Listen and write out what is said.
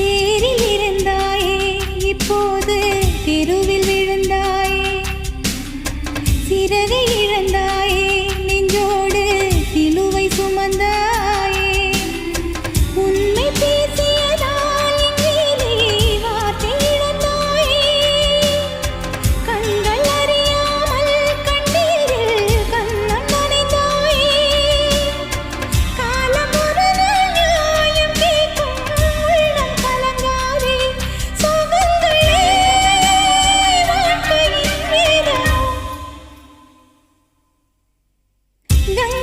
தேரில் இருந்தாயே இப்போது தெருவில் விழுந்தாயே. சிறகை 等